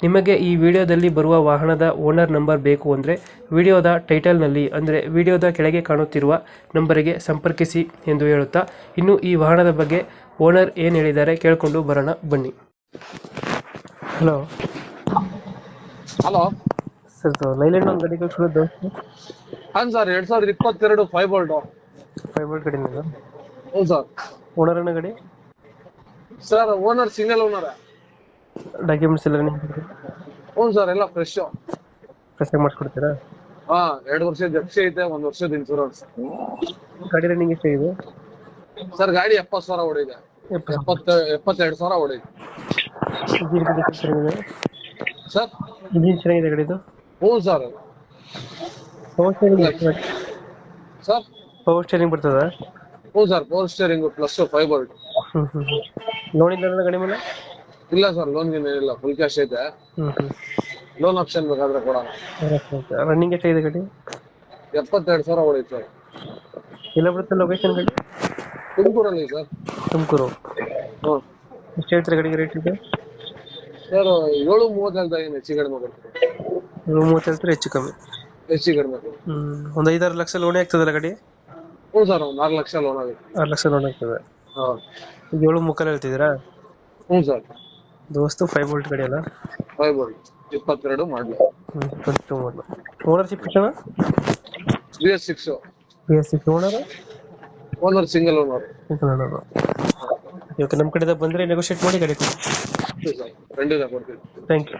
ನಿಮಗೆ ಈ ವಿಡಿಯೋದಲ್ಲಿ ಬರುವ ವಾಹನದ ಓನರ್ ನಂಬರ್ ಬೇಕು ಅಂದರೆ ವಿಡಿಯೋದ ಟೈಟಲ್ನಲ್ಲಿ ಅಂದರೆ ವಿಡಿಯೋದ ಕೆಳಗೆ ಕಾಣುತ್ತಿರುವ ನಂಬರಿಗೆ ಸಂಪರ್ಕಿಸಿ ಎಂದು ಹೇಳುತ್ತಾ ಇನ್ನು ಈ ವಾಹನದ ಬಗ್ಗೆ ಓನರ್ ಏನು ಹೇಳಿದ್ದಾರೆ ಕೇಳಿಕೊಂಡು ಬರೋಣ ಬನ್ನಿ. ಹಲೋ. ಹಲೋ. ಸರ್ ಲೈಲ್ಯಾಂಡ್ ಒಂದು ಗಾಡಿ ಕಳ್ಸ್ಕೊಡೋದು ಹಾಂ ಸರ್ ಎರಡ್ ಸಾವಿರದ ಇಪ್ಪತ್ತೆರಡು ಫೈವ್ ಬೋಲ್ಟು ಫೈವ್ ಬೋಲ್ಟ್ ಗಾಡಿ ಹ್ಞೂ ಸರ್. ಓನರ್ ಅಣ್ಣ ಗಡಿ? Sir owner single owner documents ಎಲ್ಲ ಹ್ಞೂ ಸರ್ ಎಲ್ಲ ಫ್ರೆಶ್ ಫ್ರೆಶ್ ಮಾಡಿಸ್ಕೊಡ್ತೀರಾ? ಹಾ ಎರಡು ವರ್ಷದ ಎಫ್ ಸಿ ಐತೆ ಒಂದ್ ವರ್ಷದ ಇನ್ಶೂರೆನ್ಸ್ ಗಾಡಿ ರನ್ನಿಂಗ್ ಎಷ್ಟಾಗಿದೆ ಸರ್ ಗಾಡಿ ಎಪ್ಪತ್ತು ಸಾವಿರ ಹೊಡಿದೆ ಎಪ್ಪತ್ತು ಎಪ್ಪತ್ತೆರಡು ಸಾವಿರ ಹೊಡಿದೆ ಸರ್? ಇಂಜಿನ್ ಚೆನ್ನಾಗಿದೆ ಗಾಡಿದು? ಹ್ಞೂ sir. Power steering sir? Power steering ಬರ್ತದ? ಹ್ಞೂ sir power steering plus fibre loan ಇಲ್ಲ ಗಾಡಿ ಮೇಲೆ? ಇಲ್ಲ ಸರ್ ಲೋನ್ ಗೀನ್ ಏನಿಲ್ಲ ಫುಲ್ ಕ್ಯಾಶ್ ಐತೆ. ಲೋನ್ ಆಪ್ಷನ್ ಬೇಕಾದ್ರೆ ಕೊಡೋಣ. ರನ್ನಿಂಗ್ ಎಷ್ಟಾಗಿದೆ ಗಾಡಿ? ಎಪ್ಪತ್ತೆರಡು ಸಾವಿರ ಹೊಡೈತೆ ಸರ್. ಎಲ್ಲ ಬರುತ್ತೆ ಲೊಕೇಶನ್ ಗಾಡಿ? ತುಮಕೂರಲ್ಲಿ ಸರ್. ತುಮಕೂರು. ಹ್ಞೂ. ಎಷ್ಟು ಹೇಳ್ತೀರಾ ಗಾಡಿಗೆ ರೇಟ್ ಇದೆ? ಸರ್ ಏಳು ಮೂವತ್ತು ಹೇಳ್ತಾ ಏನು ಹೆಚ್ಚು ಕಡಿಮೆ ಕೊಡ್ತೀನಿ. ಏಳು ಮೂವತ್ತು ಹೇಳ್ತಾರೆ ಹೆಚ್ಚು ಕಮ್ಮಿ? ಹೆಚ್ಚು ಕಡಿಮೆ. ಹ್ಮ್ ಒಂದು ಐದಾರು ಲಕ್ಷ ಲೋನ್ ಆಗ್ತದಲ್ಲ ಗಾಡಿ? ಹ್ಞೂ ಸರ್ ಒಂದು ನಾಲ್ಕು ಲಕ್ಷ ಲೋನ್ ಆಗುತ್ತೆ. ಆರು ಲಕ್ಷ ಲೋನ್ ಆಗ್ತದೆ. ಹಾಂ ಏಳು ಮುಕ್ಕಾಲು ಹೇಳ್ತಿದ್ದೀರಾ? ಹ್ಞೂ ಸರ್. ದೋಸ್ತು ಫೈವ್ ವೋಲ್ಟ್ ಗಾಡಿ ಅಲ್ಲ? ಫೈವ್ ಬೋಲ್ಟ್ ಇಪ್ಪತ್ತೆರಡು ಮಾಡಲಿ ಟ್ವೆಂಟಿ ಮಾಡಲು ಓನರ್ಶಿಪ್ ಎಷ್ಟು B S six B S six owner owner single owner single owner okay ನಮ್ಮ ಕಡೆಯಿಂದ ಬಂದರೆ ನೆಗೋಷಿಯೇಟ್ ಮಾಡಿ ಗಾಡಿ ಕೊಡಿ. ಖಂಡಿತ ಥ್ಯಾಂಕ್ ಯು